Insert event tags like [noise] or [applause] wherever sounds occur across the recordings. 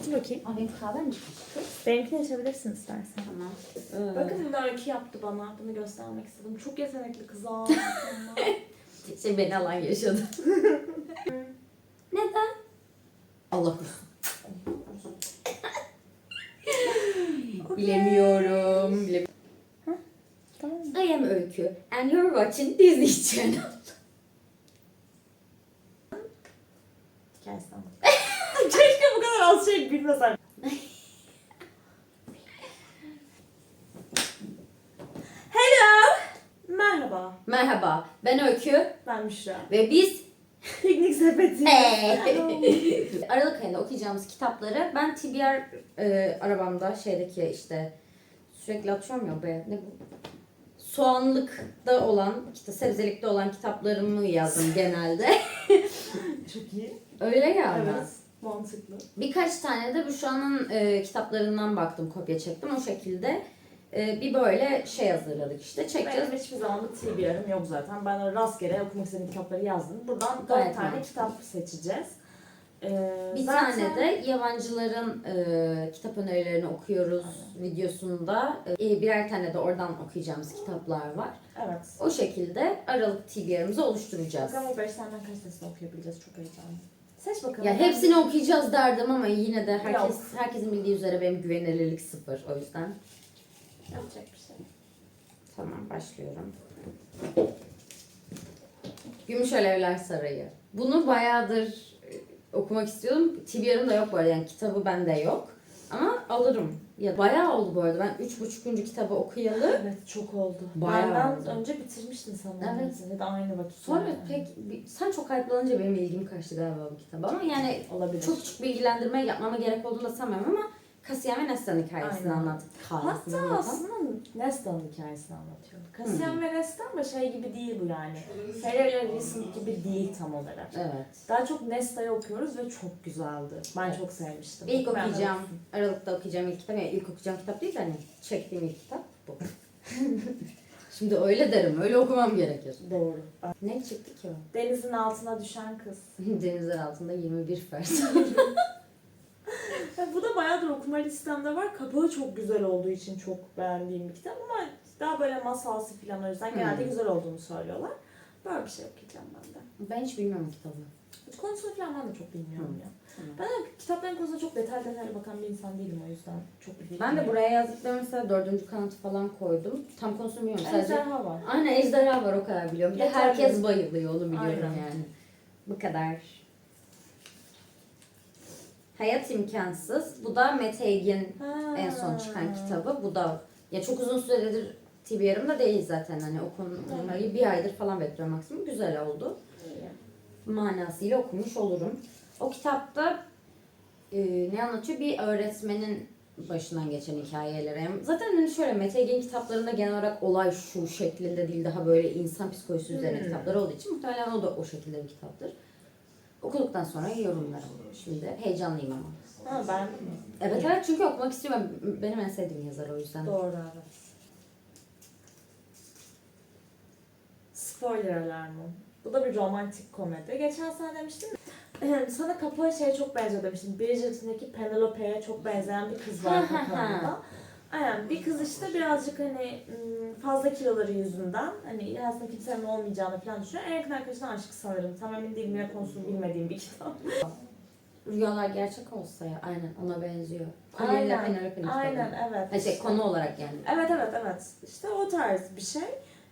Otur bakayım. Aa, benim kahvem mi? Benimkini içebilirsin istersen. Tamam. Ee, Bakın bunu öykü yaptı bana. Bunu göstermek istedim. Çok yetenekli kız ha. [laughs] Şey beni alan yaşadı. [laughs] Neden? Allah korusun. [laughs] Bilemiyorum. Bile... tamam. I am Öykü and you're watching Disney Channel. Hikayesi. Kadar az şey bilmesem. Hello. Merhaba. Merhaba, ben Öykü Ben Müşra. ve biz [laughs] Piknik sepeti. [laughs] Aralık ayında okuyacağımız kitapları ben TBR e, arabamda şeydeki işte sürekli atıyorum ya be ne bu? Soğanlıkta olan, işte sebzelikte olan kitaplarımı yazdım genelde. Çok iyi. Öyle ya ama. Evet. Mantıklı. Birkaç tane de Büşra'nın e, kitaplarından baktım, kopya çektim. O şekilde e, bir böyle şey hazırladık işte. Çekeceğiz. Benim hiçbir zaman da TBR'ım yok zaten. Ben rastgele okumak istediğim kitapları yazdım. Buradan Gayet dört tane mantıklı. kitap seçeceğiz. Ee, Bir zaten- tane de yabancıların e, kitap önerilerini okuyoruz videosunda. E, birer tane de oradan okuyacağımız kitaplar var. Evet. O şekilde Aralık TBR'ımızı oluşturacağız. Bakalım o beş taneden kaç tanesini okuyabileceğiz. Çok heyecanlı. Seç bakalım. Ya hepsini okuyacağız derdim ama yine de herkes Yok. herkesin bildiği üzere benim güvenilirlik sıfır o yüzden. Yapacak bir şey. Tamam başlıyorum. Gümüş Alevler Sarayı. Bunu bayağıdır e, okumak istiyordum. TBR'ım da yok bu arada yani kitabı bende yok. Ama alırım. Ya bayağı oldu bu arada. Ben üç buçukuncu kitabı okuyalı. Evet çok oldu. Bayağı Benden oldu. önce bitirmiştin sanırım. Evet. Ya da aynı vakit. Sonra yani. pek sen çok hype'lanınca benim ilgim kaçtı galiba bu kitaba ama yani olabilir. çok küçük bilgilendirme yapmama gerek olduğunu da sanmıyorum ama Cassian ve Nesta'nın hikayesini Aynen. anlat. Hikayesini Hatta anlatan. aslında Nesta'nın hikayesini anlatıyor. Cassian ve Nesta ama şey gibi değil bu yani. Harry ile Recent gibi değil tam olarak. Evet. Daha çok Nesta'yı okuyoruz ve çok güzeldi. Ben çok sevmiştim. İlk Okumayanlar okuyacağım, okusun. Aralık'ta okuyacağım ilk kitap, yani ilk okuyacağım kitap değil de hani çektiğim ilk kitap bu. [laughs] [laughs] Şimdi öyle derim, öyle okumam gerekir. Doğru. Ne çıktı ki o? Denizin altına düşen kız. [laughs] Denizler altında 21 fers. Bu da bayağıdır okuma listemde var. Kapağı çok güzel olduğu için çok beğendiğim bir kitap ama daha böyle masalsı falan o yüzden genelde Hmm. güzel olduğunu söylüyorlar. Böyle bir şey okuyacağım ben de. ben hiç bilmiyorum kitabı. Konusunu falan ben de çok bilmiyorum Hmm. ya. Ben de kitapların konusuna çok detay detaylı bakan bir insan değilim o yüzden çok bilmiyorum. Ben de buraya yazdıklarımı mesela dördüncü kanıtı falan koydum. Tam konusunu bilmiyorum sadece. Ejderha var. Aynen ejderha var o kadar biliyorum. Bir de herkes bayılıyor onu biliyorum Aynen. yani. Bu kadar. Hayat imkansız. Bu da Mete Egin en son çıkan kitabı. Bu da ya çok uzun süredir TBR'ım da değil zaten hani okumayı bir aydır falan bekliyorum maksimum. Güzel oldu. İyi. Manasıyla okumuş olurum. O kitapta e, ne anlatıyor? Bir öğretmenin başından geçen hikayeleri. Yani Zaten hani şöyle Mete Egin kitaplarında genel olarak olay şu şeklinde değil daha böyle insan psikolojisi üzerine Hmm. kitapları olduğu için muhtemelen o da o şekilde bir kitaptır. Okuduktan sonra yorumlarım. Şimdi heyecanlıyım ama. Ha ben Evet evet çünkü okumak istiyorum. Benim en sevdiğim yazar o yüzden. doğru evet. Spoiler alarmı. Bu da bir romantik komedi. Geçen sene demiştim ya, sana kapağı şeye çok benziyor demiştim. Bridgerton'daki Penelope'ye çok benzeyen bir kız var Ha, ha, ha. kapağında. Aynen bir kız işte birazcık hani fazla kiloları yüzünden hani aslında kimsenin olmayacağını falan düşünüyor. En yakın arkadaşına aşık sanırım. Tam emin değilim ya konusunu bilmediğim bir kitap. Rüyalar gerçek olsa ya aynen ona benziyor. Aynen, kitabı. aynen evet. Şey İşte. konu olarak yani. Evet evet evet. İşte o tarz bir şey.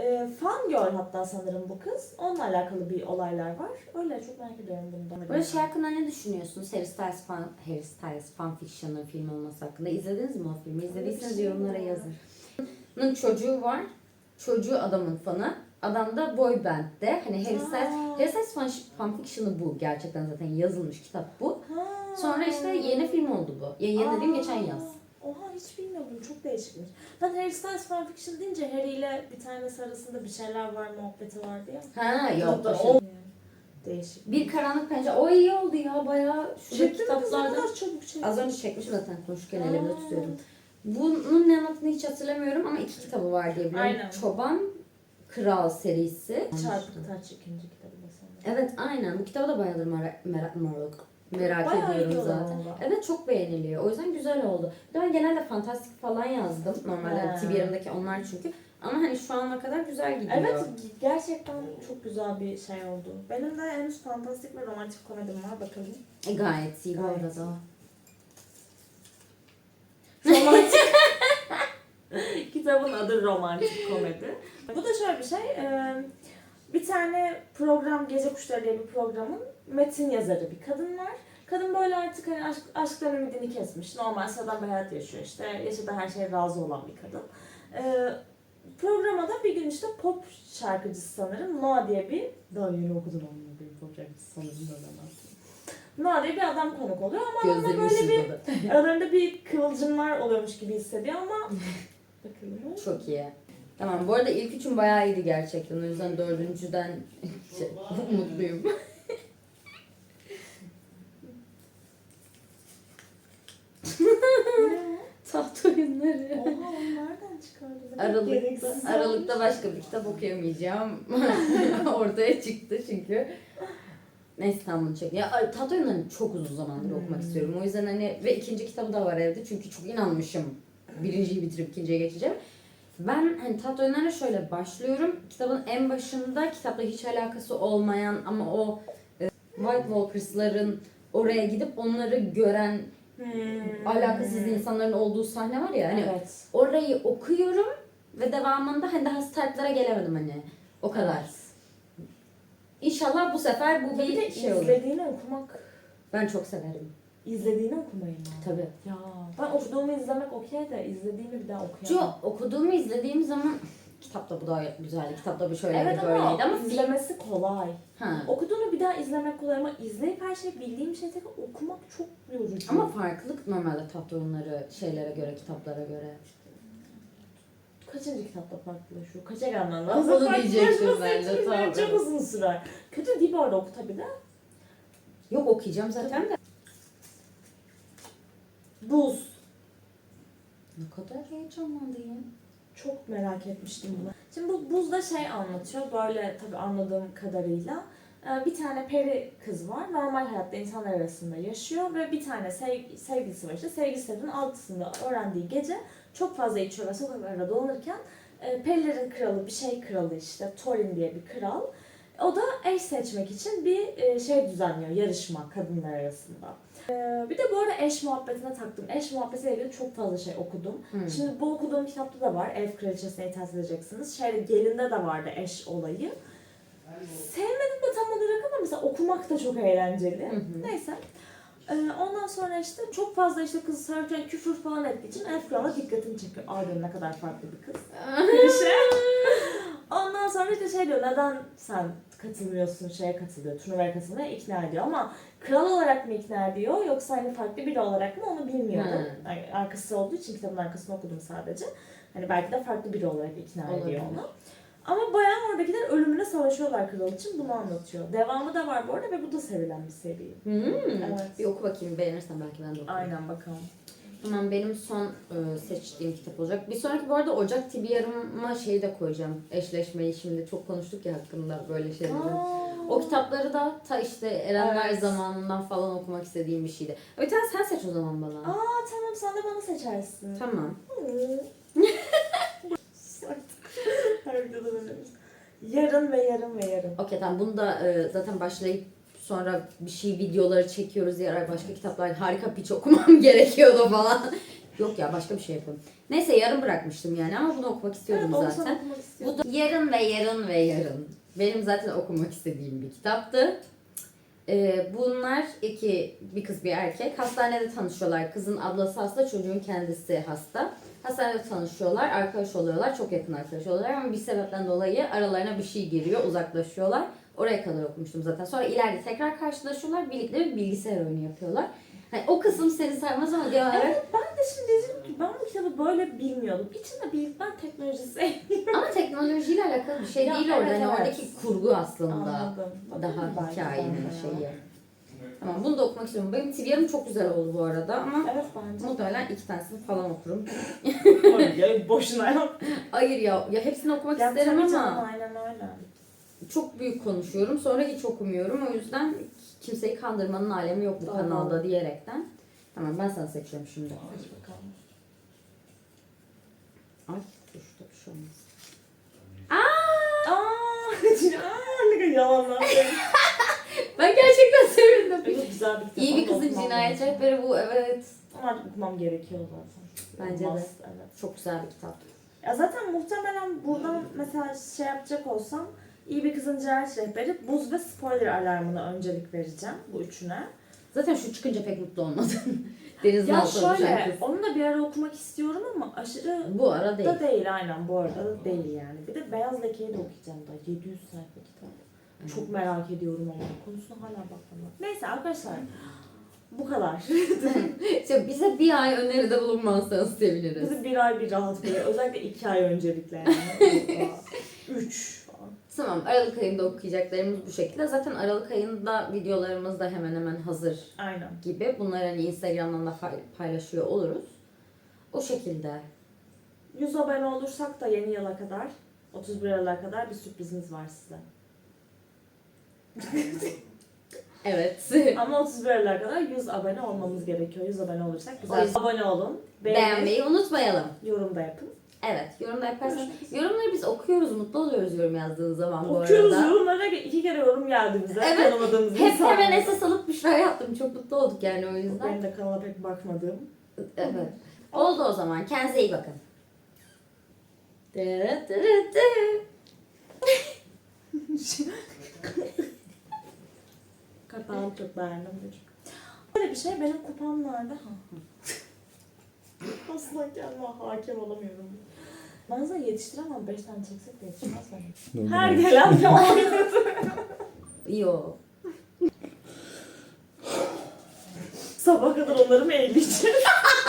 E, fan girl hatta sanırım bu kız. Onunla alakalı bir olaylar var. Öyle çok merak ediyorum bunu da. Böyle şey hakkında ne düşünüyorsunuz? Harry Styles fan, Harry Styles fan fiction'ın film olması hakkında. İzlediniz mi o filmi? İzlediyseniz Hayır. yorumlara yazın. Onun çocuğu var. Çocuğu adamın fanı. Adam da boy band'de. Hani Harry Styles. Harry Styles fan, fan fiction'ı bu. Gerçekten zaten yazılmış kitap bu. Ha. Sonra işte yeni film oldu bu. Ya yeni dediğim Aa. geçen yaz. Oha hiç bilmiyordum. Çok değişikmiş. Ben Harry Styles fanfiction deyince Harry ile bir tanesi arasında bir şeyler var muhabbeti var diye. Ha yok. da o şey-. Değişik. Bir karanlık pencere. O iyi oldu ya bayağı. Şurada Çektin mi kız ne kitaplarda. kadar çabuk çektin? Az önce çekmişim zaten konuşurken elimde Aa. tutuyorum. Bunun ne anlattığını hiç hatırlamıyorum ama iki kitabı var diye biliyorum. Aynen. Çoban Kral serisi. Çarpık Taç ikinci kitabı da sanırım. Evet aynen. Bu kitaba da bayılırım. Mara- Merak Merak. Merak Bayağı ediyorum oldu zaten. valla. Evet çok beğeniliyor. O yüzden güzel oldu. Bir de ben genelde fantastik falan yazdım. Normalde He. TBR'ımdaki onlar çünkü. Ama hani şu ana kadar güzel gidiyor. Evet gerçekten çok güzel bir şey oldu. Benim de henüz fantastik ve romantik komedim var bakalım. E, gayet iyi bu Gayet arada. Romantik. [laughs] [laughs] Kitabın adı romantik komedi. Bu da şöyle bir şey. Bir tane program Gece Kuşları diye bir programın metin yazarı bir kadın var. Kadın böyle artık hani aşk, aşktan ümidini kesmiş. Normal sıradan bir hayat yaşıyor işte. Yaşadığı her şeye razı olan bir kadın. E, programa da bir gün işte pop şarkıcısı sanırım Noah diye bir daha yeni okudum onu bir pop şarkıcısı sanırım Noah diye bir adam konuk oluyor ama onunla Gözlerimi böyle bir. Aralarında bir kıvılcımlar oluyormuş gibi hissediyor ama [laughs] bakalım. Çok iyi. Tamam bu arada ilk üçün bayağı iyiydi gerçekten. O yüzden dördüncüden [laughs] şey, mutluyum. [laughs] Taht oyunları. Oha onu nereden çıkardın? Aralıkta, Gereksiz Aralıkta olmuş. başka bir kitap okuyamayacağım. [laughs] Ortaya çıktı çünkü. Neyse tamam bunu çek. Ya ay, oyunlarını çok uzun zamandır okumak Hmm. istiyorum. O yüzden hani ve ikinci kitabı da var evde. Çünkü çok inanmışım. Birinciyi bitirip ikinciye geçeceğim. Ben hani tat oyunlarına şöyle başlıyorum. Kitabın en başında kitapla hiç alakası olmayan ama o e, White Walkers'ların oraya gidip onları gören Hmm. alakasız insanların olduğu sahne var ya hani Evet. orayı okuyorum ve devamında hani daha startlara gelemedim hani o kadar. İnşallah bu sefer bu Bir de bir şey olur. izlediğini okumak, Ben çok severim. izlediğini okumayı mı? Tabii. Ya ben okuduğumu izlemek okey de izlediğimi bir daha okuyamam. okuduğumu izlediğim zaman kitapta bu da güzeldi. Kitapta bu şöyleydi Evet böyleydi ama, ama film izlemesi kolay. ha. Okuduğunu bir daha izlemek kolay ama izleyip her şeyi bildiğim şeyi tekrar okumak çok yorucu. Ama farklılık normalde tatlı oyunları şeylere göre, kitaplara göre. Kaçıncı kitapta farklılaşıyor? Kaça gelmen Onu lazım? diyecektim Farklılaşması ben de, tamam. Çok uzun sürer. Kötü değil bu arada oku tabii de. Yok okuyacağım zaten de. Buz. Ne kadar heyecanlandıyım. Çok merak etmiştim bunu. Şimdi bu buzda şey anlatıyor. Böyle tabii anladığım kadarıyla. e, Bir tane peri kız var. Normal hayatta insanlar arasında yaşıyor ve bir tane sev- sevgilisi var işte. Sevgilisinin altısında öğrendiği gece çok fazla içiyor ve sokaklarda dolanırken e, perilerin kralı, bir şey kralı işte Thorin diye bir kral. O da eş seçmek için bir e, şey düzenliyor, yarışma kadınlar arasında. E, Bir de bu arada eş muhabbetine taktım. Eş muhabbetiyle ilgili çok fazla şey okudum. Hmm. Şimdi bu okuduğum kitapta da var. Ev Kraliçesi'ne itaat edeceksiniz. Şeyde gelinde de vardı eş olayı. Sevmedim de tam olarak ama mesela okumak da çok eğlenceli. Hı hı. Neyse. Ee, ondan sonra işte çok fazla işte kızı sararken küfür falan ettiği için Ev Kral'a dikkatini çekiyor. Arda'nın ne kadar farklı bir kız. Bir [laughs] [laughs] şey. Ondan sonra işte şey diyor neden sen katılmıyorsun şeye katılıyor turnuvaya katılmaya ikna ediyor ama kral olarak mı ikna ediyor yoksa hani farklı biri olarak mı onu bilmiyordum. Ha. Yani arkası olduğu için kitabın arkasını okudum sadece. Hani belki de farklı biri olarak ikna ediyor Olabilir. onu. Ama bayağı oradakiler ölümüne savaşıyorlar kral için bunu anlatıyor. Devamı da var bu arada ve bu da sevilen bir seri. Hmm. Evet. Bir oku bakayım beğenirsen belki ben de okurum. Aynen bakalım. Tamam benim son e, seçtiğim kitap olacak. Bir sonraki bu arada Ocak TBR'ıma şeyi de koyacağım. Eşleşmeyi şimdi çok konuştuk ya hakkında böyle şeyleri. O kitapları da ta işte Erenler Evet. zamanından falan okumak istediğim bir şeydi. Tane sen seç o zaman bana. Aa tamam sen de bana seçersin. Tamam. Her [laughs] videoda böyle. Yarın ve yarın ve yarın. Okey tamam bunu da e, zaten başlayıp sonra bir şey videoları çekiyoruz diye ara- başka kitaplar harika piç okumam [laughs] gerekiyordu falan. Yok ya başka bir şey yapalım. Neyse yarın bırakmıştım yani ama bunu okumak istiyordum Evet, zaten. sana okumak istiyorum. Bu da yarın ve yarın ve yarın. Benim zaten okumak istediğim bir kitaptı. Ee, bunlar iki, bir kız bir erkek. Hastanede tanışıyorlar. Kızın ablası hasta, çocuğun kendisi hasta. Hastanede tanışıyorlar, arkadaş oluyorlar, çok yakın arkadaş oluyorlar ama bir sebepten dolayı aralarına bir şey giriyor, uzaklaşıyorlar. Oraya kadar okumuştum zaten. Sonra ileride tekrar karşılaşıyorlar, birlikte bir bilgisayar oyunu yapıyorlar. Hani o kısım seni sarmaz ama genel olarak Evet ben de şimdi dedim ki ben bu kitabı böyle bilmiyordum. İçinde bir ben teknoloji sevmiyorum. ama teknolojiyle alakalı bir şey Ya, değil evet, orada. Hani evet. oradaki kurgu aslında. Anladım. daha hikayenin şeyi. ya. Tamam bunu da okumak istiyorum. Benim TVR'ım çok güzel oldu bu arada ama Evet bence. muhtemelen iki tanesini falan okurum. ya boşuna yap. Hayır ya, ya hepsini okumak Ya isterim tabii canım, ama aynen öyle. Çok büyük konuşuyorum. Sonra hiç okumuyorum. O yüzden kimseyi kandırmanın alemi yok bu Tamam. kanalda diyerekten. Tamam ben sana seçiyorum şimdi. Aç bakalım. Ay dur dur bir şey olmaz. Aaa! Ne kadar yalanlar. Ben gerçekten sevindim. Çok güzel bir kitap. İyi bir kızın cinayet rehberi bu evet. Ama artık okumam gerekiyor zaten. Bence de. Must, Evet. Çok güzel bir kitap. Ya zaten muhtemelen buradan mesela şey yapacak olsam iyi bir kızın cinayet rehberi buz ve spoiler alarmına öncelik vereceğim bu üçüne. Zaten şu çıkınca pek mutlu olmadım. [laughs] Denizin Ya şöyle onu da bir ara okumak istiyorum ama aşırı Bu ara değil. da değil aynen bu arada da değil yani. Bir de Beyaz Leke'yi de okuyacağım da 700 sayfa kitap. Çok merak ediyorum ama konusuna hala bakmadım. Neyse arkadaşlar [laughs] bu kadar. İşte [laughs] bize bir ay öneride bulunmazsanız seviniriz. Bizi bir ay bir rahat bırak. Özellikle iki ay öncelikle yani. Üç. Tamam Aralık ayında okuyacaklarımız bu şekilde. Zaten Aralık ayında videolarımız da hemen hemen hazır Aynen. gibi. Bunları hani Instagram'dan da pay- paylaşıyor oluruz. O şekilde. 100 abone olursak da yeni yıla kadar 31 Aralık'a kadar bir sürprizimiz var size. [laughs] Evet. [laughs] Ama 31 Aralık'a kadar 100 abone olmamız gerekiyor. 100 abone olursak O güzel. yüzden- Abone olun. Beğenin. Beğenmeyi unutmayalım. Yorum da yapın. Evet. Yorumda yaparsanız. Yorumları biz okuyoruz. Mutlu oluyoruz yorum yazdığınız zaman bu Okuyoruz arada. yorumlara iki kere yorum geldi bize. Evet. Tanımadığımız Hep insanlar. hemen esas alıp Büşra'ya yaptım. Çok mutlu olduk yani o yüzden. Benim de kanala pek bakmadığım. Evet. Oldu o zaman. Kendinize iyi bakın. Dırı dırı dırı. Kapağını çok beğendim. Böyle bir şey benim kupam nerede? Ha. Aslında kendime hakim olamıyorum. Ben sana yetiştiremem. 5 tane çeksek de yetişmez bence. Her gelen devam Yo. Sabah kadar onları mı eğleyeceğim? [laughs]